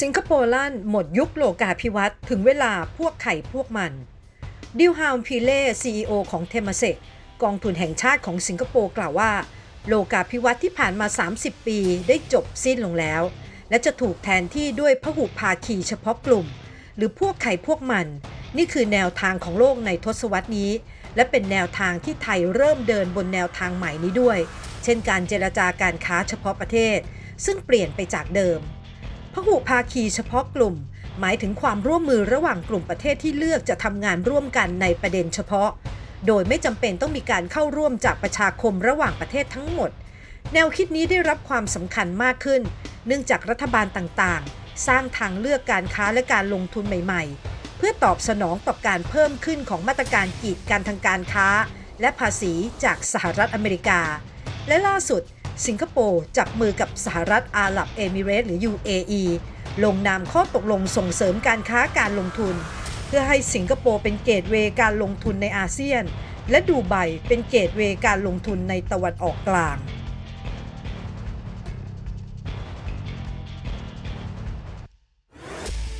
สิงคโปร์ลั่นหมดยุคโลกาภิวัตน์ถึงเวลาพวกไข่พวกมัน ดิวฮาวพีเล่ CEO ของเทมเซกกองทุนแห่งชาติของสิงคโปร์กล่าวว่า โลกาภิวัตน์ที่ผ่านมา 30 ปีได้จบสิ้นลงแล้ว และจะถูกแทนที่ด้วยพหุภาคีเฉพาะกลุ่ม หรือพวกไข่พวกมัน นี่คือแนวทางของโลกในทศวรรษนี้ และเป็นแนวทางที่ไทยเริ่มเดินบนแนวทางใหม่นี้ด้วย เช่นการเจรจาการค้าเฉพาะประเทศ ซึ่งเปลี่ยนไปจากเดิม พหุภาคีเฉพาะกลุ่ม หมายถึงความร่วมมือระหว่างกลุ่มประเทศที่เลือกจะทำงานร่วมกันในประเด็นเฉพาะ โดยไม่จำเป็นต้องมีการเข้าร่วมจากประชาคมระหว่างประเทศทั้งหมด แนวคิดนี้ได้รับความสำคัญมากขึ้น เนื่องจากรัฐบาลต่างๆ สร้างทางเลือกการค้าและการลงทุนใหม่ๆ เพื่อตอบสนองต่อการเพิ่มขึ้นของมาตรการกีดกันทางการค้า และภาษีจากสหรัฐอเมริกา และล่าสุด สิงคโปร์จับมือกับสหรัฐอาหรับเอมิเรตส์หรือ UAE ลงนามข้อตกลงส่งเสริมการค้าการลงทุน เพื่อให้สิงคโปร์เป็นเกตเวย์การลงทุนในอาเซียน และดูไบเป็นเกตเวย์การลงทุนในตะวันออกกลาง